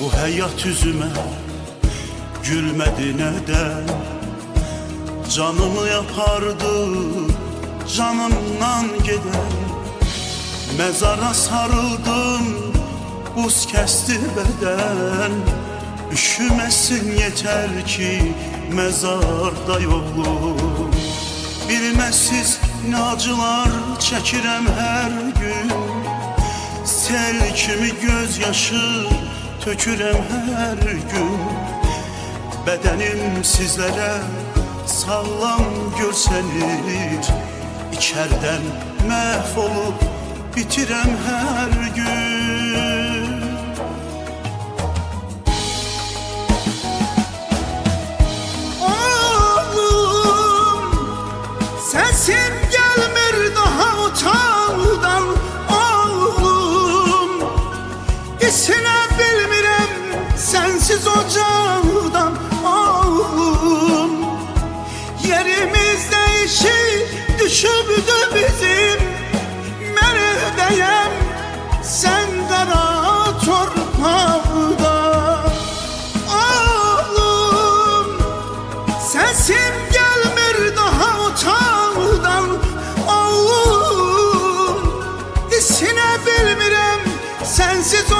Bu hayat yüzüme gülmedi neden Canımı yapardı canımdan giden Mezara sarıldım buz kesti beden. Üşümesin yeter ki mezarda yolum. Bilmezsiz ne acılar çekirem her gün. Sel kimi gözyaşı tökürem her gün. Bedenim sizlere sağlam görsenir İçerden mahvolup bitirem her gün. Oğlum sensiz ocağdan oğlum. Yerimiz değişik düşürdü bizim. Merdeyem sen kara torpağda Oğlum sensin gelmir daha otağdan Oğlum isine bilmirem sensiz